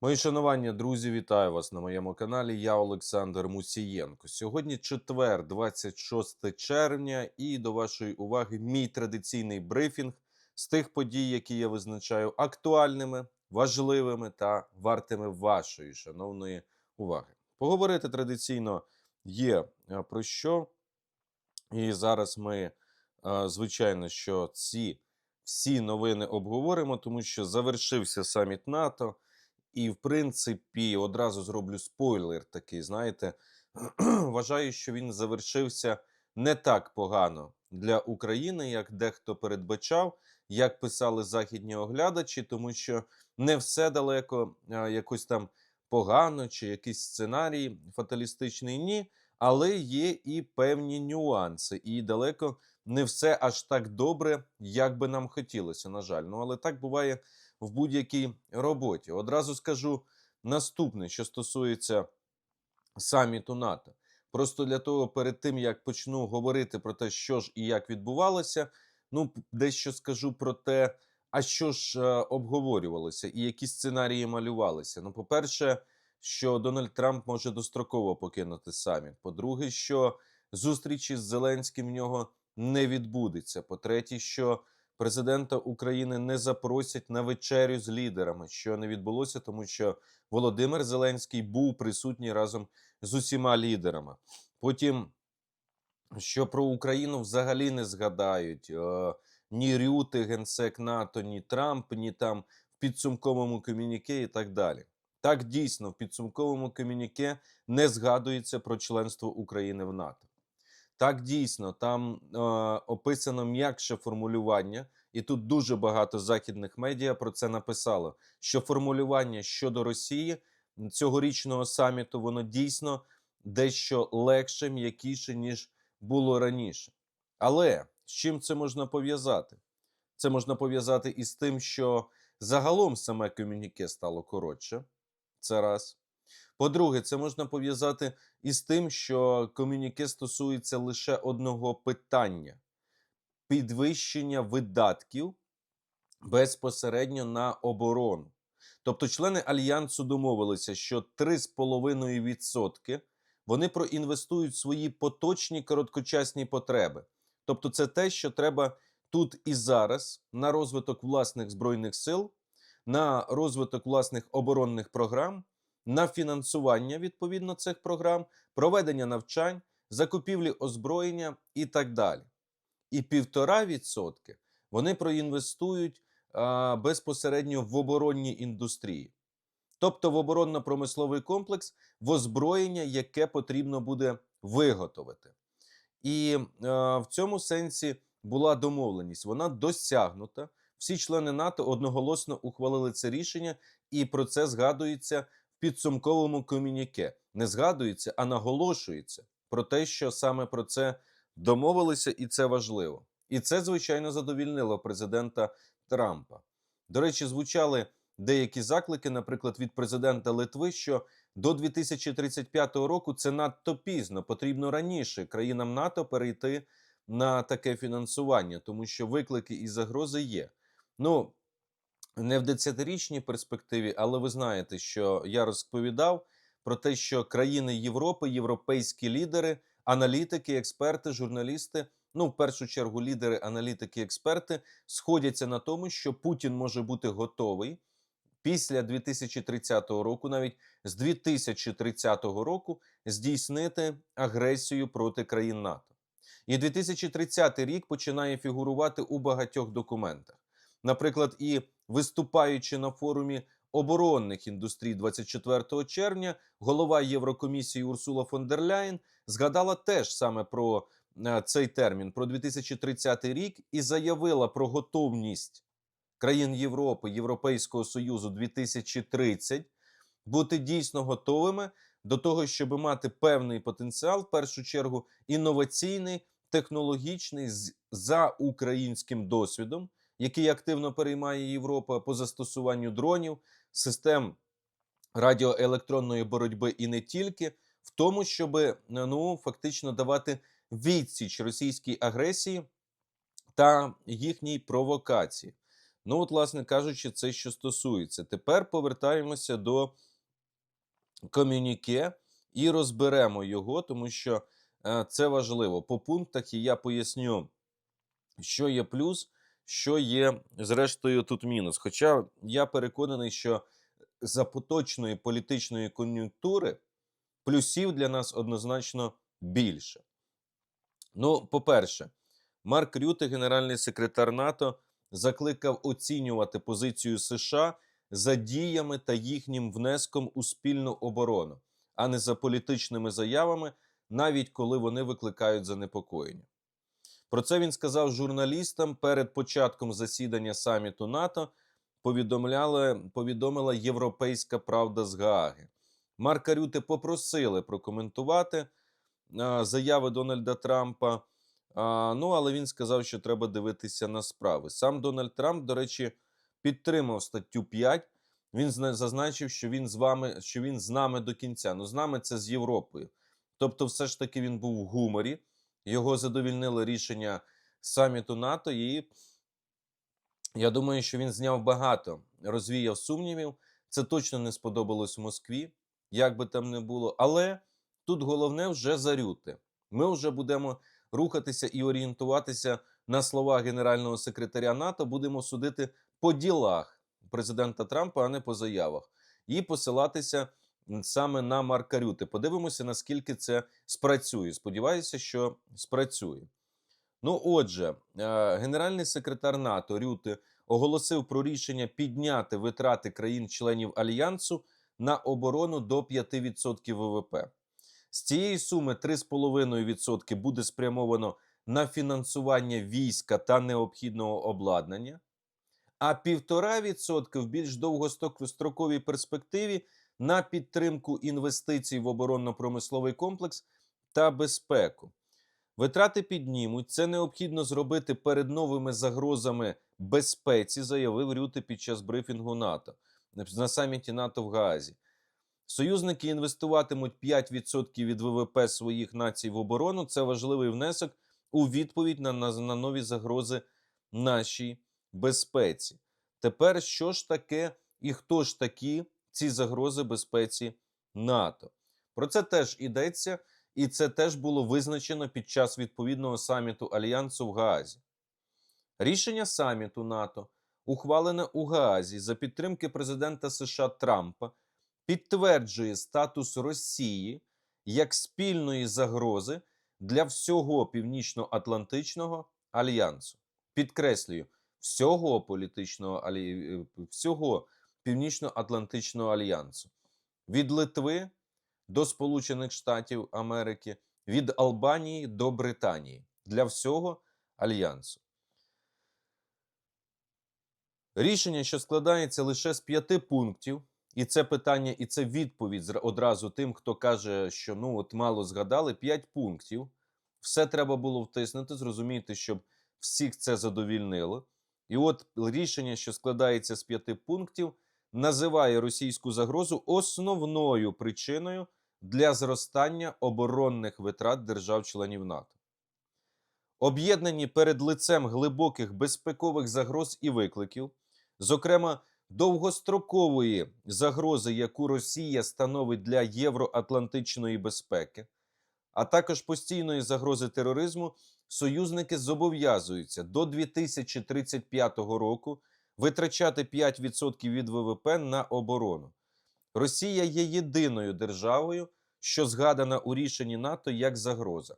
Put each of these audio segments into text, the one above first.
Мої шанування, друзі, вітаю вас на моєму каналі. Я Олександр Мусієнко. Сьогодні четвер, 26 червня, і до вашої уваги мій традиційний брифінг з тих подій, які я визначаю актуальними, важливими та вартими вашої шановної уваги. Поговорити традиційно є е, про що. І зараз ми, е, звичайно, що ці всі новини обговоримо, тому що завершився саміт НАТО. І, в принципі, одразу зроблю спойлер такий, знаєте, вважаю, що він завершився не так погано для України, як дехто передбачав, як писали західні оглядачі, тому що не все далеко а, якось там погано, чи якийсь сценарій фаталістичний ні, але є і певні нюанси, і далеко не все аж так добре, як би нам хотілося, на жаль. Ну, але так буває в будь-якій роботі. Одразу скажу наступне, що стосується саміту НАТО. Просто для того, перед тим як почну говорити про те, що ж і як відбувалося, ну дещо скажу про те, а що ж е, обговорювалося і які сценарії малювалися. Ну, по-перше, що Дональд Трамп може достроково покинути саміт. По-друге, що зустрічі з Зеленським в нього не відбудеться. По-третє, що президента України не запросять на вечерю з лідерами, що не відбулося, тому що Володимир Зеленський був присутній разом з усіма лідерами. Потім, що про Україну взагалі не згадають е, ні Рюти, генсек НАТО, ні Трамп, ні там в підсумковому комюніке і так далі. Так дійсно в підсумковому комюніке не згадується про членство України в НАТО. Так, дійсно, там е, описано м'якше формулювання, і тут дуже багато західних медіа про це написало. Що формулювання щодо Росії цьогорічного саміту воно дійсно дещо легше, м'якіше, ніж було раніше. Але з чим це можна пов'язати? Це можна пов'язати із тим, що загалом саме комюніке стало коротше. Це раз. По-друге, це можна пов'язати із тим, що комюніке стосується лише одного питання: підвищення видатків безпосередньо на оборону. Тобто, члени альянсу домовилися, що 3,5% вони проінвестують свої поточні короткочасні потреби. Тобто, це те, що треба тут і зараз на розвиток власних збройних сил, на розвиток власних оборонних програм на фінансування відповідно цих програм, проведення навчань, закупівлі озброєння і так далі. І півтора відсотки вони проінвестують а, безпосередньо в оборонні індустрії, тобто в оборонно-промисловий комплекс, в озброєння, яке потрібно буде виготовити. І а, в цьому сенсі була домовленість, вона досягнута. Всі члени НАТО одноголосно ухвалили це рішення, і про це згадується підсумковому комюніке не згадується, а наголошується про те, що саме про це домовилися, і це важливо. І це, звичайно, задовільнило президента Трампа. До речі, звучали деякі заклики, наприклад, від президента Литви, що до 2035 року це надто пізно, потрібно раніше країнам НАТО перейти на таке фінансування, тому що виклики і загрози є. Ну не в десятирічній перспективі, але ви знаєте, що я розповідав про те, що країни Європи, європейські лідери, аналітики, експерти, журналісти. Ну, в першу чергу, лідери, аналітики, експерти сходяться на тому, що Путін може бути готовий після 2030 року, навіть з 2030 року, здійснити агресію проти країн НАТО. І 2030 рік починає фігурувати у багатьох документах. Наприклад, і виступаючи на форумі оборонних індустрій 24 червня, голова Єврокомісії Урсула фон дер Ляєн згадала теж саме про е, цей термін, про 2030 рік, і заявила про готовність країн Європи, Європейського Союзу 2030 бути дійсно готовими до того, щоб мати певний потенціал, в першу чергу інноваційний, технологічний за українським досвідом який активно переймає Європа по застосуванню дронів, систем радіоелектронної боротьби і не тільки, в тому, щоб ну фактично давати відсіч російській агресії та їхній провокації. Ну, от, власне кажучи, це що стосується. Тепер повертаємося до комюніке і розберемо його, тому що е, це важливо. По пунктах і я поясню, що є плюс, що є, зрештою, тут мінус. Хоча я переконаний, що за поточної політичної кон'юнктури плюсів для нас однозначно більше. Ну, по-перше, Марк Рюте, генеральний секретар НАТО, закликав оцінювати позицію США за діями та їхнім внеском у спільну оборону, а не за політичними заявами, навіть коли вони викликають занепокоєння. Про це він сказав журналістам перед початком засідання саміту НАТО. Повідомляли, повідомила Європейська Правда з Гааги. Марка Рюте попросили прокоментувати а, заяви Дональда Трампа. А, ну, але він сказав, що треба дивитися на справи. Сам Дональд Трамп, до речі, підтримав статтю 5. Він зазначив, що він з вами, що він з нами до кінця. Ну, з нами це з Європою. Тобто, все ж таки він був в гуморі. Його задовільнило рішення саміту НАТО, і я думаю, що він зняв багато, розвіяв сумнівів. Це точно не сподобалось Москві, як би там не було. Але тут головне вже зарюти. Ми вже будемо рухатися і орієнтуватися на слова генерального секретаря НАТО. Будемо судити по ділах президента Трампа, а не по заявах, і посилатися саме на Марка Рюте. Подивимося, наскільки це спрацює. Сподіваюся, що спрацює. Ну, отже, е, генеральний секретар НАТО Рюте оголосив про рішення підняти витрати країн-членів альянсу на оборону до 5% ВВП. З цієї суми 3,5% буде спрямовано на фінансування війська та необхідного обладнання, а 1,5% в більш довгостроковій перспективі на підтримку інвестицій в оборонно-промисловий комплекс та безпеку. Витрати піднімуть. Це необхідно зробити перед новими загрозами безпеці, заявив Рюте під час брифінгу НАТО на саміті НАТО в Гаазі. Союзники інвестуватимуть 5% від ВВП своїх націй в оборону. Це важливий внесок у відповідь на, на, на нові загрози нашій безпеці. Тепер що ж таке і хто ж такі ці загрози безпеці НАТО? Про це теж йдеться, і це теж було визначено під час відповідного саміту Альянсу в Гаазі. Рішення саміту НАТО, ухвалене у Гаазі за підтримки президента США Трампа, підтверджує статус Росії як спільної загрози для всього Північно-Атлантичного альянсу. Підкреслюю, всього політичного всього Північно-Атлантичного альянсу від Литви до Сполучених Штатів Америки, від Албанії до Британії для всього альянсу. Рішення, що складається лише з п'яти пунктів, і це питання, і це відповідь одразу тим, хто каже, що ну от мало згадали, п'ять пунктів. Все треба було втиснути, зрозуміти, щоб всіх це задовільнило. І от рішення, що складається з п'яти пунктів, називає російську загрозу основною причиною для зростання оборонних витрат держав-членів НАТО. Об'єднані перед лицем глибоких безпекових загроз і викликів, зокрема довгострокової загрози, яку Росія становить для євроатлантичної безпеки, а також постійної загрози тероризму, союзники зобов'язуються до 2035 року витрачати 5% від ВВП на оборону. Росія є єдиною державою, що згадана у рішенні НАТО як загроза.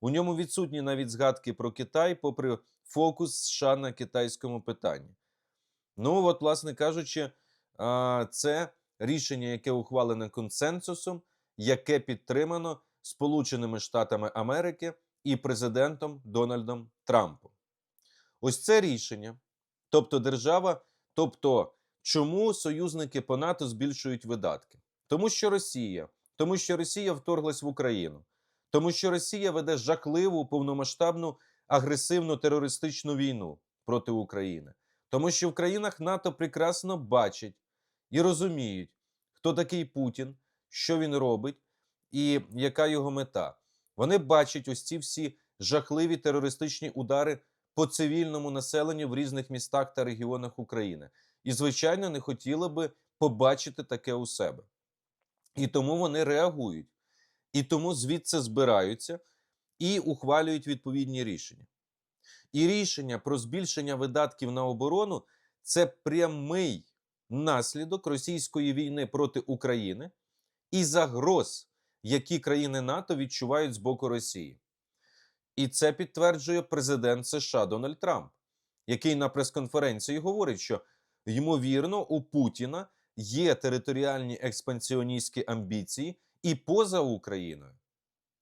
У ньому відсутні навіть згадки про Китай, попри фокус США на китайському питанні. Ну, от, власне кажучи, це рішення, яке ухвалене консенсусом, яке підтримано Сполученими Штатами Америки і президентом Дональдом Трампом. Ось це рішення, тобто держава, тобто чому союзники по НАТО збільшують видатки? Тому що Росія, тому що Росія вторглась в Україну, тому що Росія веде жахливу повномасштабну агресивну терористичну війну проти України. Тому що в країнах НАТО прекрасно бачать і розуміють, хто такий Путін, що він робить і яка його мета. Вони бачать ось ці всі жахливі терористичні удари по цивільному населенню в різних містах та регіонах України. І, звичайно, не хотіли би побачити таке у себе. І тому вони реагують. І тому звідси збираються і ухвалюють відповідні рішення. І рішення про збільшення видатків на оборону це прямий наслідок російської війни проти України і загроз, які країни НАТО відчувають з боку Росії. І це підтверджує президент США Дональд Трамп, який на прес-конференції говорить, що ймовірно у Путіна є територіальні експансіоністські амбіції і поза Україною.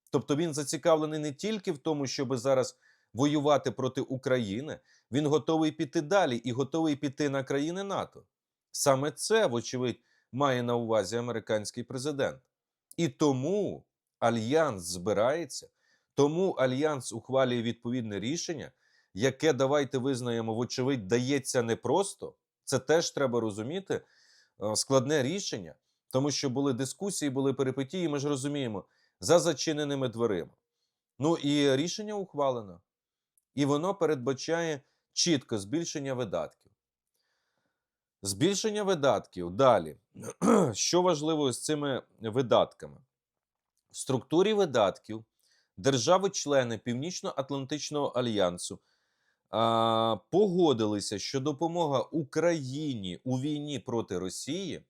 Тобто він зацікавлений не тільки в тому, щоб зараз воювати проти України, він готовий піти далі і готовий піти на країни НАТО. Саме це, вочевидь, має на увазі американський президент. І тому альянс збирається, тому альянс ухвалює відповідне рішення, яке давайте визнаємо, вочевидь, дається непросто. Це теж треба розуміти. е, Складне рішення, тому що були дискусії, були перипетії. Ми ж розуміємо, за зачиненими дверима. Ну і рішення ухвалено. І воно передбачає чітко збільшення видатків. Збільшення видатків далі. Що важливо з цими видатками? В структурі видатків держави-члени Північно-Атлантичного альянсу а, погодилися, що допомога Україні у війні проти Росії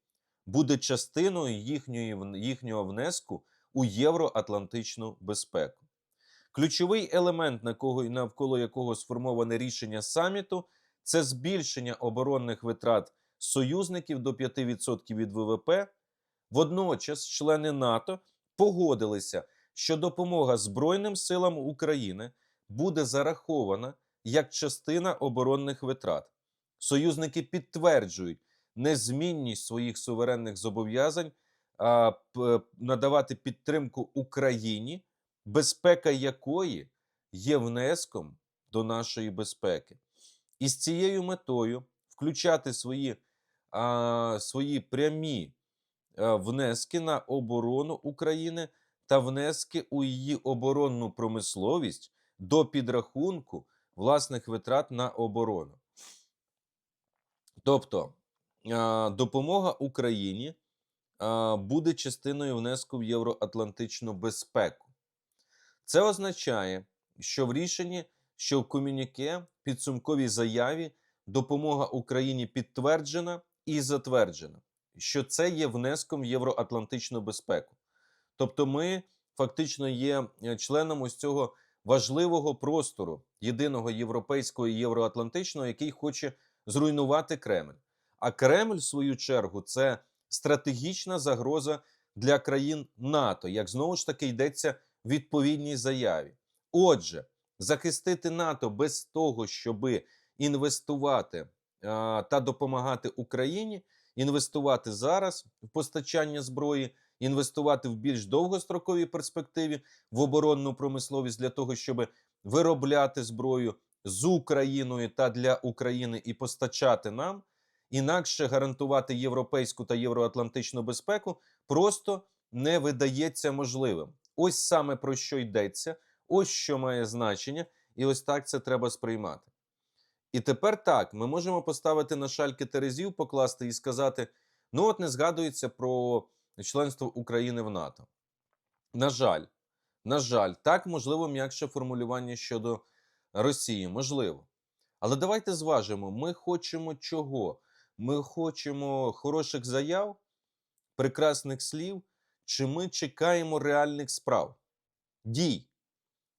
буде частиною їхньої, їхнього внеску у євроатлантичну безпеку. Ключовий елемент, на кого, навколо якого сформоване рішення саміту, це збільшення оборонних витрат союзників до 5% від ВВП. Водночас члени НАТО погодилися, що допомога Збройним силам України буде зарахована як частина оборонних витрат. Союзники підтверджують незмінність своїх суверенних зобов'язань надавати підтримку Україні, безпека якої є внеском до нашої безпеки. І з цією метою включати свої, свої прямі внески на оборону України та внески у її оборонну промисловість до підрахунку власних витрат на оборону. Тобто допомога Україні буде частиною внеску в євроатлантичну безпеку. Це означає, що в рішенні, що в комюніке підсумковій заяві допомога Україні підтверджена і затверджена, що це є внеском в євроатлантичну безпеку. Тобто, ми фактично є е, членом ось цього важливого простору єдиного європейського і євроатлантичного, який хоче зруйнувати Кремль. А Кремль, в свою чергу, це стратегічна загроза для країн НАТО, як знову ж таки йдеться в відповідній заяві. Отже, захистити НАТО без того, щоби інвестувати а, та допомагати Україні, інвестувати зараз в постачання зброї, інвестувати в більш довгостроковій перспективі в оборонну промисловість для того, щоб виробляти зброю з Україною та для України і постачати нам, інакше гарантувати європейську та євроатлантичну безпеку просто не видається можливим. Ось саме про що йдеться, ось що має значення, і ось так це треба сприймати. І тепер так, ми можемо поставити на шальки терезів, покласти і сказати: ну, от не згадується про членство України в НАТО. На жаль, на жаль, так можливо м'якше формулювання щодо Росії, можливо. Але давайте зважимо: ми хочемо чого? Ми хочемо хороших заяв, прекрасних слів, чи ми чекаємо реальних справ, дій,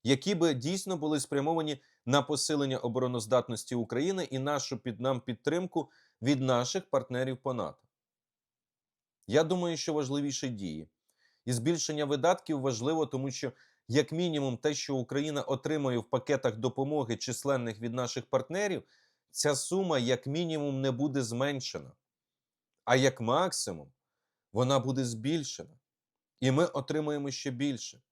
які би дійсно були спрямовані на посилення обороноздатності України і нашу під нам підтримку від наших партнерів по НАТО. Я думаю, що важливіше дії. І збільшення видатків важливо, тому що, як мінімум, те, що Україна отримує в пакетах допомоги численних від наших партнерів, ця сума, як мінімум, не буде зменшена. А як максимум, вона буде збільшена. І ми отримаємо ще більше.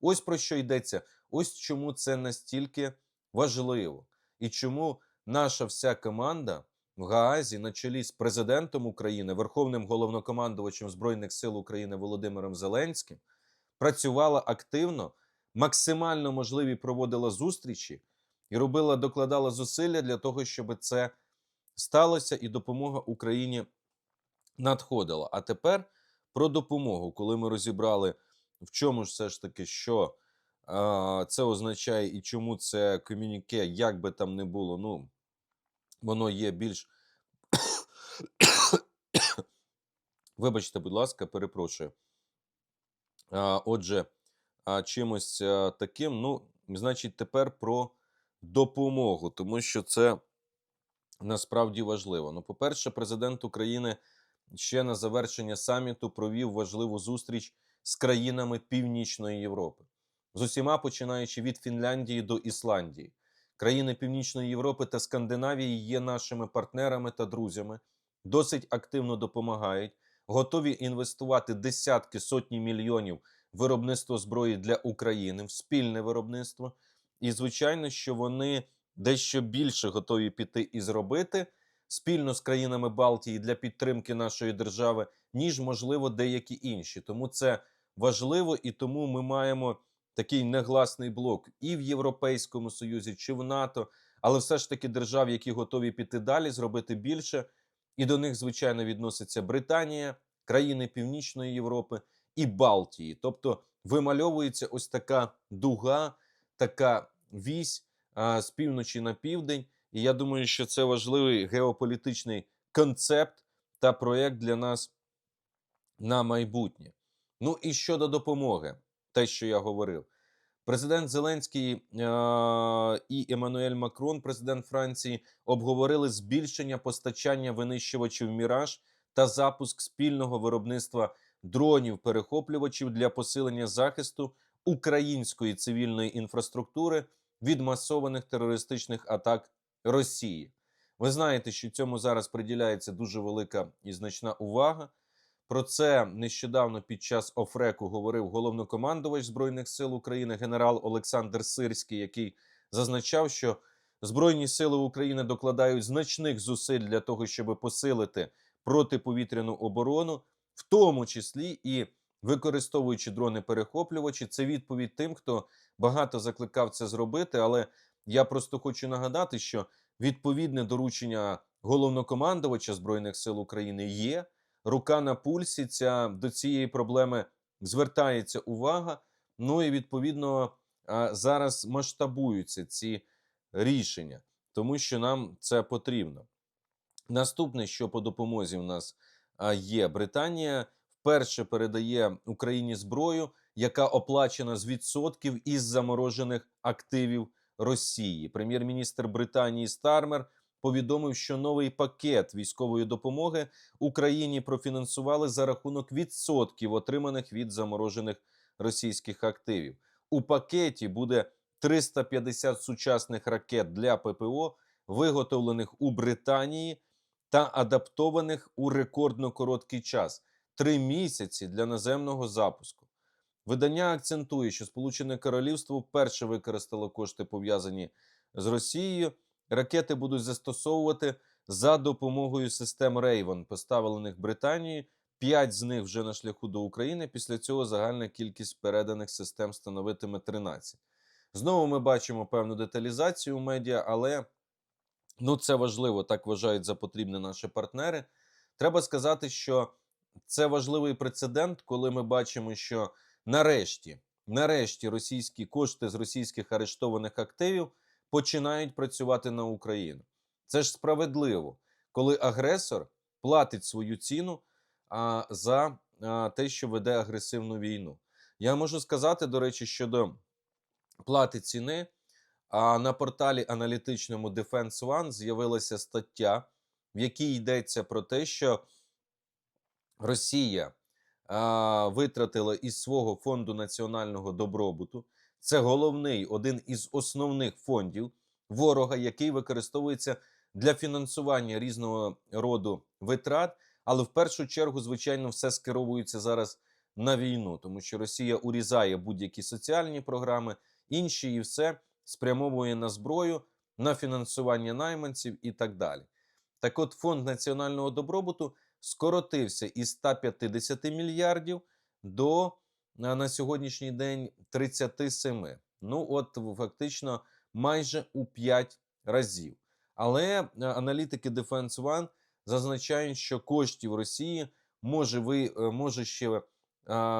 Ось про що йдеться. Ось чому це настільки важливо. І чому наша вся команда в Гаазі на чолі з президентом України, Верховним головнокомандувачем Збройних сил України Володимиром Зеленським працювала активно, максимально можливі проводила зустрічі і робила, докладала зусилля для того, щоб це сталося, і допомога Україні надходила. А тепер про допомогу, коли ми розібрали, в чому ж все ж таки, що це означає і чому це комюніке, як би там не було, ну воно є більш. Вибачте, будь ласка, перепрошую. Отже, чимось таким, ну, значить, тепер про допомогу, тому що це насправді важливо. Ну, по-перше, президент України ще на завершення саміту провів важливу зустріч з країнами Північної Європи, з усіма починаючи від Фінляндії до Ісландії. Країни Північної Європи та Скандинавії є нашими партнерами та друзями, досить активно допомагають, готові інвестувати десятки сотні мільйонів в виробництво зброї для України, в спільне виробництво. І, звичайно, що вони дещо більше готові піти і зробити спільно з країнами Балтії для підтримки нашої держави, ніж можливо деякі інші. Тому це важливо і тому ми маємо такий негласний блок і в Європейському Союзі, чи в НАТО, але все ж таки держав, які готові піти далі, зробити більше. І до них, звичайно, відноситься Британія, країни Північної Європи і Балтії. Тобто вимальовується ось така дуга, така вісь а, з півночі на південь. І я думаю, що це важливий геополітичний концепт та проєкт для нас на майбутнє. Ну і щодо допомоги, те, що я говорив, президент Зеленський е- і Еммануель Макрон, президент Франції, обговорили збільшення постачання винищувачів Міраж та запуск спільного виробництва дронів-перехоплювачів для посилення захисту української цивільної інфраструктури від масованих терористичних атак Росії. Ви знаєте, що цьому зараз приділяється дуже велика і значна увага. Про це нещодавно під час Офреку говорив головнокомандувач Збройних сил України генерал Олександр Сирський, який зазначав, що Збройні сили України докладають значних зусиль для того, щоб посилити протиповітряну оборону, в тому числі і використовуючи дрони-перехоплювачі. Це відповідь тим, хто багато закликав це зробити. Але я просто хочу нагадати, що відповідне доручення головнокомандувача Збройних сил України є. Рука на пульсі ця до цієї проблеми звертається увага. Ну і відповідно зараз масштабуються ці рішення, тому що нам це потрібно. Наступне, що по допомозі в нас є, Британія вперше передає Україні зброю, яка оплачена з відсотків із заморожених активів Росії. Прем'єр-міністр Британії Стармер повідомив, що новий пакет військової допомоги Україні профінансували за рахунок відсотків, отриманих від заморожених російських активів. У пакеті буде 350 сучасних ракет для ППО, виготовлених у Британії та адаптованих у рекордно короткий час три місяці для наземного запуску. Видання акцентує, що Сполучене Королівство вперше використало кошти пов'язані з Росією. Ракети будуть застосовувати за допомогою систем Raven, поставлених Британією. П'ять з них вже на шляху до України. Після цього загальна кількість переданих систем становитиме 13. Знову ми бачимо певну деталізацію у медіа, але ну це важливо, так вважають за потрібне наші партнери. Треба сказати, що це важливий прецедент, коли ми бачимо, що нарешті, нарешті російські кошти з російських арештованих активів починають працювати на Україну. Це ж справедливо, коли агресор платить свою ціну а, за а, те, що веде агресивну війну. Я можу сказати, до речі, щодо плати ціни. А на порталі аналітичному Defense One з'явилася стаття, в якій йдеться про те, що Росія а, витратила із свого фонду національного добробуту. Це головний один із основних фондів ворога, який використовується для фінансування різного роду витрат. Але в першу чергу, звичайно, все скеровується зараз на війну, тому що Росія урізає будь-які соціальні програми, інші і все спрямовує на зброю, на фінансування найманців і так далі. Так, от фонд національного добробуту скоротився із 150 мільярдів до на сьогоднішній день 37. Ну, от фактично майже у 5 разів. Але е, аналітики Defense One зазначають, що коштів Росії може ви е, може ще е,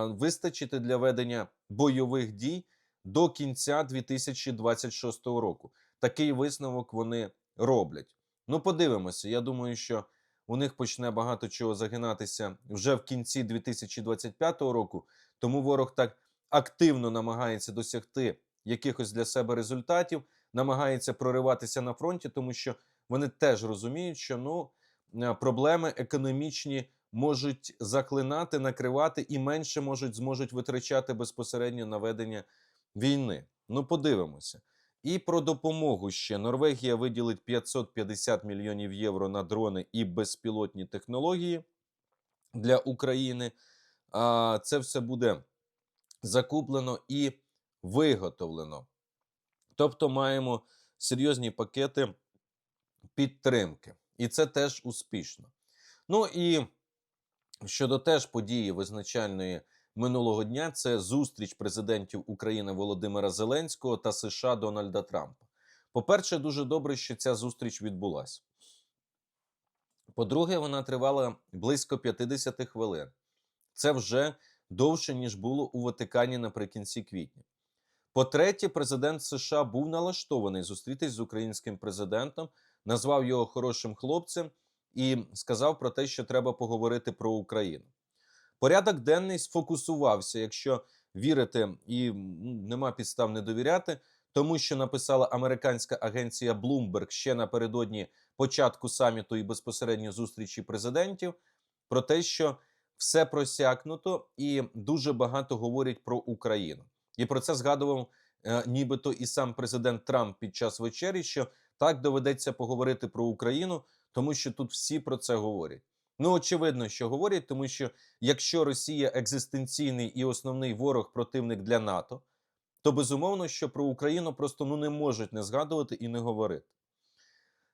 вистачити для ведення бойових дій до кінця 2026 року. Такий висновок вони роблять. Ну, подивимося. Я думаю, що у них почне багато чого загинатися вже в кінці 2025 року. Тому ворог так активно намагається досягти якихось для себе результатів, намагається прориватися на фронті, тому що вони теж розуміють, що ну е, проблеми економічні можуть заклинати, накривати і менше можуть зможуть витрачати безпосередньо на ведення війни. Ну, подивимося. І про допомогу ще Норвегія виділить 550 мільйонів євро на дрони і безпілотні технології для України. Це все буде закуплено і виготовлено. Тобто маємо серйозні пакети підтримки. І це теж успішно. Ну і щодо теж події визначальної минулого дня, це зустріч президентів України Володимира Зеленського та США Дональда Трампа. По-перше, дуже добре, що ця зустріч відбулася. По-друге, вона тривала близько 50 хвилин. Це вже довше, ніж було у Ватикані наприкінці квітня. По-третє, президент США був налаштований зустрітись з українським президентом, назвав його хорошим хлопцем і сказав про те, що треба поговорити про Україну. Порядок денний сфокусувався, якщо вірити, і нема підстав не довіряти, тому що написала американська агенція Bloomberg ще напередодні початку саміту і безпосередньо зустрічі президентів, про те, що все просякнуто і дуже багато говорять про Україну. І про це згадував е, нібито і сам президент Трамп під час вечері, що так доведеться поговорити про Україну, тому що тут всі про це говорять. Ну, очевидно, що говорять, тому що якщо Росія екзистенційний і основний ворог противник для НАТО, то безумовно, що про Україну просто ну не можуть не згадувати і не говорити.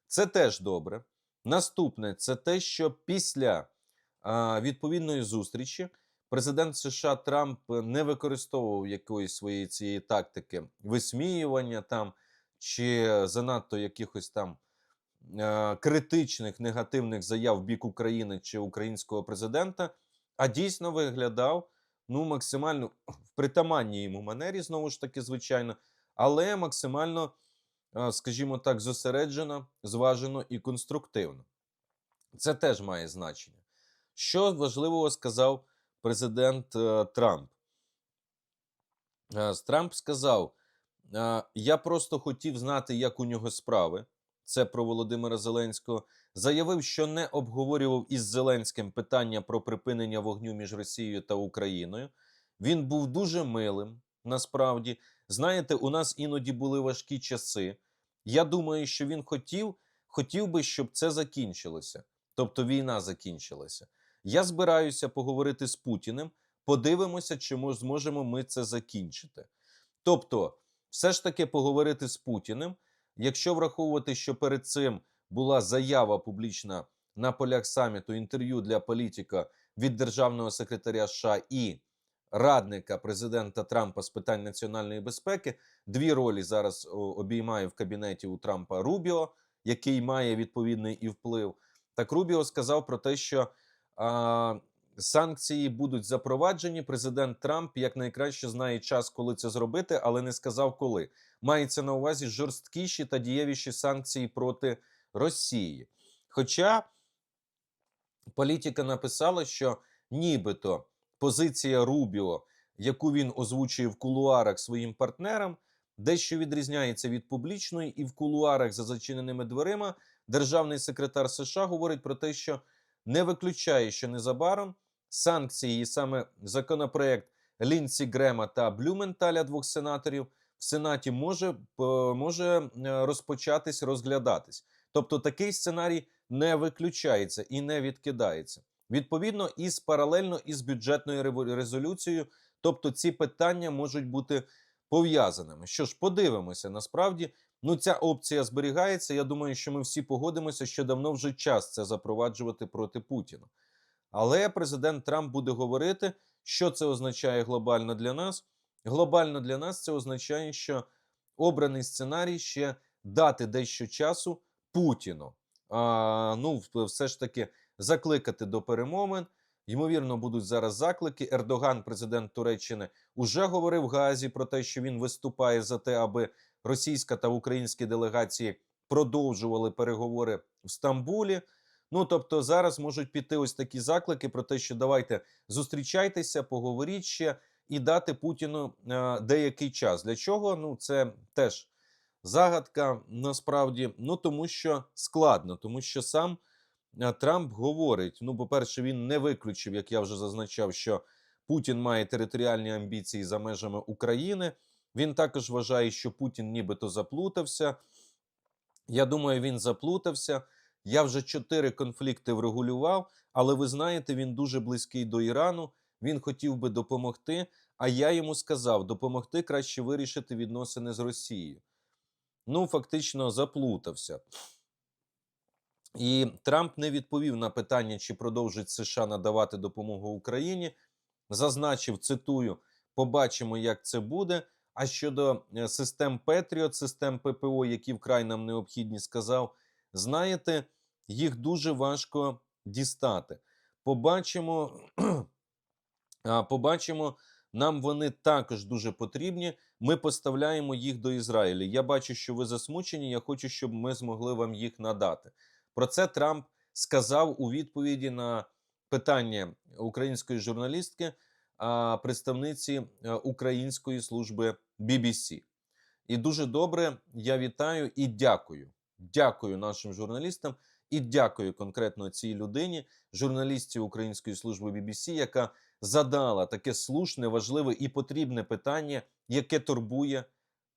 Це теж добре. Наступне це те, що після відповідної зустрічі президент США Трамп не використовував якоїсь своєї цієї тактики висміювання там чи занадто якихось там е, критичних негативних заяв в бік України чи українського президента, а дійсно виглядав ну максимально в притаманній йому манері, знову ж таки, звичайно, але максимально, е, скажімо так, зосереджено, зважено і конструктивно. Це теж має значення. Що важливого сказав президент е, Трамп? Е, Трамп сказав: е, Я просто хотів знати, як у нього справи. Це про Володимира Зеленського. Заявив, що не обговорював із Зеленським питання про припинення вогню між Росією та Україною. Він був дуже милим. Насправді, знаєте, у нас іноді були важкі часи. Я думаю, що він хотів, хотів би, щоб це закінчилося, тобто війна закінчилася. Я збираюся поговорити з Путіним. Подивимося, чи мож- зможемо ми це закінчити. Тобто, все ж таки поговорити з Путіним, якщо враховувати, що перед цим була заява публічна на полях саміту інтерв'ю для політика від державного секретаря США і радника президента Трампа з питань національної безпеки. Дві ролі зараз обіймає в кабінеті у Трампа Рубіо, який має відповідний і вплив. Так Рубіо сказав про те, що санкції будуть запроваджені. Президент Трамп якнайкраще знає час, коли це зробити, але не сказав коли. Мається на увазі жорсткіші та дієвіші санкції проти Росії. Хоча політика написала, що нібито позиція Рубіо, яку він озвучує в кулуарах своїм партнерам, дещо відрізняється від публічної, і в кулуарах за зачиненими дверима державний секретар США говорить про те, що не виключає, що незабаром санкції, і саме законопроект Лінсі Грема та Блюменталя, двох сенаторів, в Сенаті може, е, може е, розпочатись розглядатись. Тобто такий сценарій не виключається і не відкидається. Відповідно, із паралельно із бюджетною резолюцією, тобто ці питання можуть бути пов'язаними. Що ж, подивимося, насправді, ну ця опція зберігається. Я думаю, що ми всі погодимося, що давно вже час це запроваджувати проти Путіна. Але президент Трамп буде говорити, що це означає глобально для нас. Глобально для нас це означає, що обраний сценарій ще дати дещо часу Путіну. А, ну, все ж таки закликати до перемовин. Ймовірно, будуть зараз заклики. Ердоган, президент Туреччини, уже говорив в Гаазі про те, що він виступає за те, аби російська та українські делегації продовжували переговори в Стамбулі. Ну тобто, зараз можуть піти ось такі заклики про те, що давайте зустрічайтеся, поговоріть ще і дати Путіну е, деякий час. Для чого? Ну це теж загадка насправді. Ну тому що складно, тому що сам Трамп говорить: ну, по-перше, він не виключив, як я вже зазначав, що Путін має територіальні амбіції за межами України. Він також вважає, що Путін нібито заплутався. Я думаю, він заплутався. Я вже чотири конфлікти врегулював, але ви знаєте, він дуже близький до Ірану. Він хотів би допомогти. А я йому сказав: допомогти краще вирішити відносини з Росією. Ну, фактично, заплутався. І Трамп не відповів на питання, чи продовжить США надавати допомогу Україні. Зазначив, цитую: побачимо, як це буде. А щодо е, систем Петріот, систем ППО, які вкрай нам необхідні, сказав, знаєте, їх дуже важко дістати. Побачимо, побачимо, нам вони також дуже потрібні. Ми поставляємо їх до Ізраїля. Я бачу, що ви засмучені. Я хочу, щоб ми змогли вам їх надати. Про це Трамп сказав у відповіді на питання української журналістки, представниці української служби BBC. І дуже добре я вітаю і дякую. Дякую нашим журналістам і дякую конкретно цій людині, журналістці Української служби BBC, яка задала таке слушне, важливе і потрібне питання, яке турбує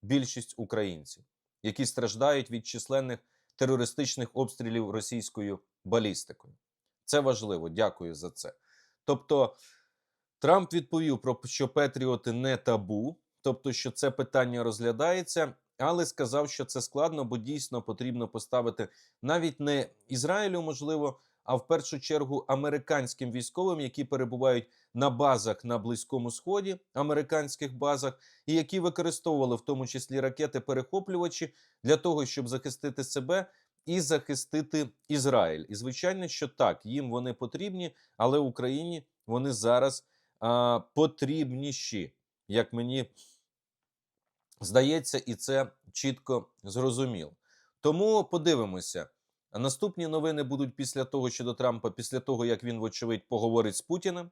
більшість українців, які страждають від численних терористичних обстрілів російською балістикою. Це важливо. Дякую за це. Тобто, Трамп відповів про що Петріоти не табу, тобто, що це питання розглядається, але сказав, що це складно, бо дійсно потрібно поставити навіть не Ізраїлю, можливо, а в першу чергу американським військовим, які перебувають на базах на Близькому Сході, американських базах, і які використовували в тому числі ракети-перехоплювачі для того, щоб захистити себе і захистити Ізраїль. І звичайно, що так, їм вони потрібні, але Україні вони зараз а, потрібніші, як мені здається, і це чітко зрозуміло. Тому подивимося. Наступні новини будуть після того щодо Трампа, після того як він, вочевидь, поговорить з Путіним.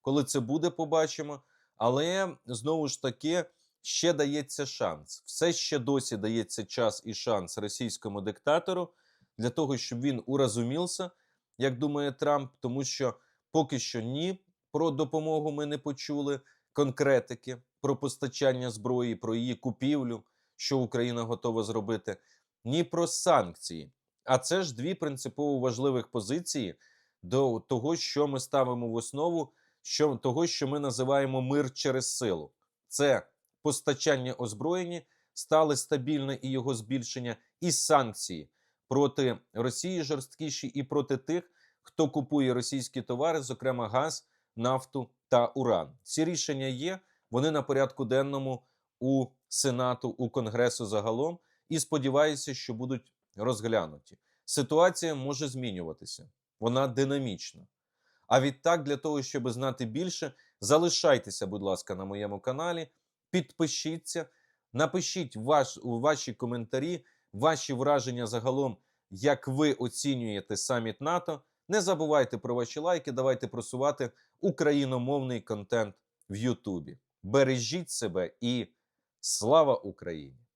Коли це буде, побачимо. Але знову ж таки ще дається шанс. Все ще досі дається час і шанс російському диктатору для того, щоб він уразумівся, як думає Трамп, тому що поки що ні про допомогу ми не почули конкретики про постачання зброї, про її купівлю, що Україна готова зробити, ні про санкції. А це ж дві принципово важливих позиції до того, що ми ставимо в основу що, того, що ми називаємо мир через силу. Це постачання озброєння, стале стабільне і його збільшення, і санкції проти Росії жорсткіші і проти тих, хто купує російські товари, зокрема газ, нафту та уран. Ці рішення є. Вони на порядку денному у Сенату, у Конгресу загалом, і сподіваюся, що будуть розглянуті. Ситуація може змінюватися, вона динамічна. А відтак, для того, щоб знати більше, залишайтеся, будь ласка, на моєму каналі, підпишіться, напишіть ваш, ваші коментарі, ваші враження загалом, як ви оцінюєте саміт НАТО. Не забувайте про ваші лайки, давайте просувати україномовний контент в Ютубі. Бережіть себе і слава Україні!